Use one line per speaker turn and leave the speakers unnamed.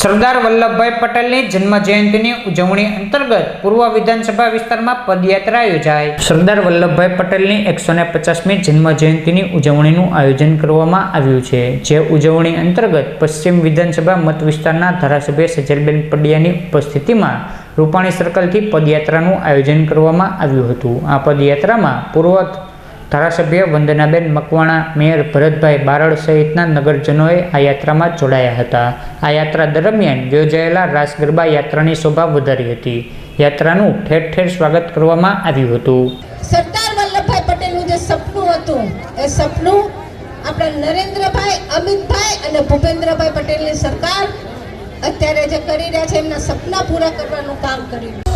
સરદાર વલ્લભભાઈ પટેલની જન્મ જયંતિની ઉજવણી અંતર્ગત પૂર્વ વિધાનસભા વિસ્તારમાં પદયાત્રા યોજાઈ. સરદાર વલ્લભભાઈ પટેલની એકસો ને પચાસમી જન્મ જયંતિની ઉજવણીનું આયોજન કરવામાં આવ્યું છે, જે ઉજવણી અંતર્ગત પશ્ચિમ વિધાનસભા મત વિસ્તારના ધારાસભ્ય સજલબેન પડિયાની ઉપસ્થિતિમાં રૂપાણી સર્કલથી પદયાત્રાનું આયોજન કરવામાં આવ્યું હતું. આ પદયાત્રામાં પૂર્વ ધારાસભ્ય વંદનાબેન મકવાણા, મેયર ભરતભાઈ બારડ સહિતના નગરજનોએ આ યાત્રામાં જોડાયા હતા. આ યાત્રા દરમિયાન યોજાયેલા રાસ ગરબા યાત્રાની શોભા વધારી હતી. યાત્રાનું ઠેર ઠેર સ્વાગત કરવામાં આવ્યું હતું.
સરદાર વલ્લભભાઈ પટેલનું જે સપનું હતું, એ સપનું આપણા નરેન્દ્રભાઈ, અમિતભાઈ અને ભૂપેન્દ્રભાઈ પટેલની સરકાર અત્યારે જે કરી રહ્યા છે, એમના સપના પૂરા કરવાનું કામ કર્યું